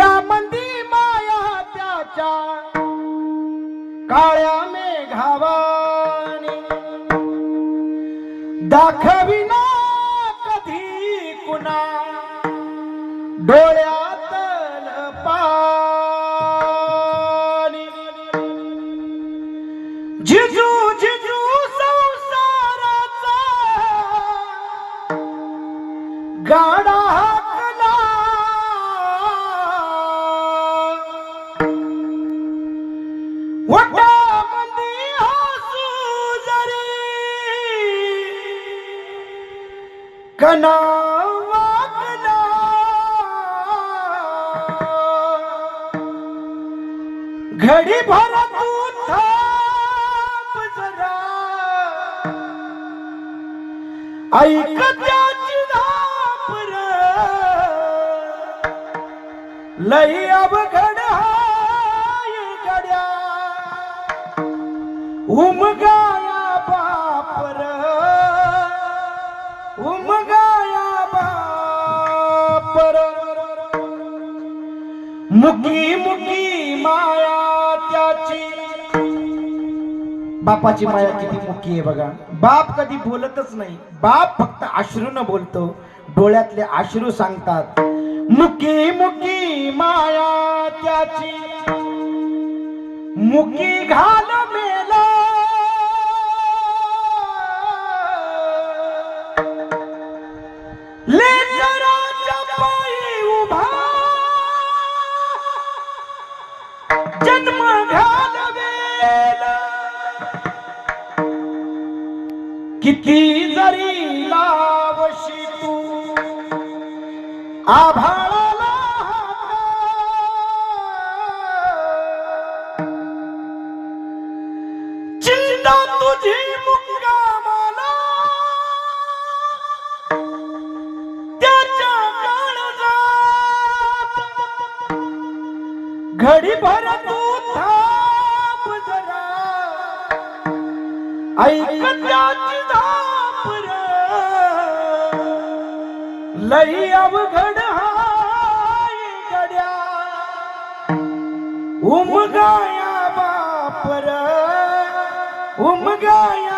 पुरामंदी माया त्याच्या काळ्या मेघावानी. दाखविना कधी कुणा डोळ्यातल पाणी जिजू जिजू संसाराचा गाडा कना घडी भर तू जरा। ऐक त्याची धापर लई अवघड मुकी मुकी माया त्याची. बापाची माया किती मुकी आहे बघा. बाप कधी बोलतच नाही. बाप फक्त अश्रूनं बोलतो. डोळ्यातले अश्रू सांगतात. मुकी मुकी माया त्याची. मुकी घाल मेला किती जरी लावशी तू आभाळाला चिंता तुझी मुक्कामाला त्याच्या काळजात घडी भर तू थांब जरा. ऐक लई अवघड हाय गड्या. उमगाया बापर. उमगाया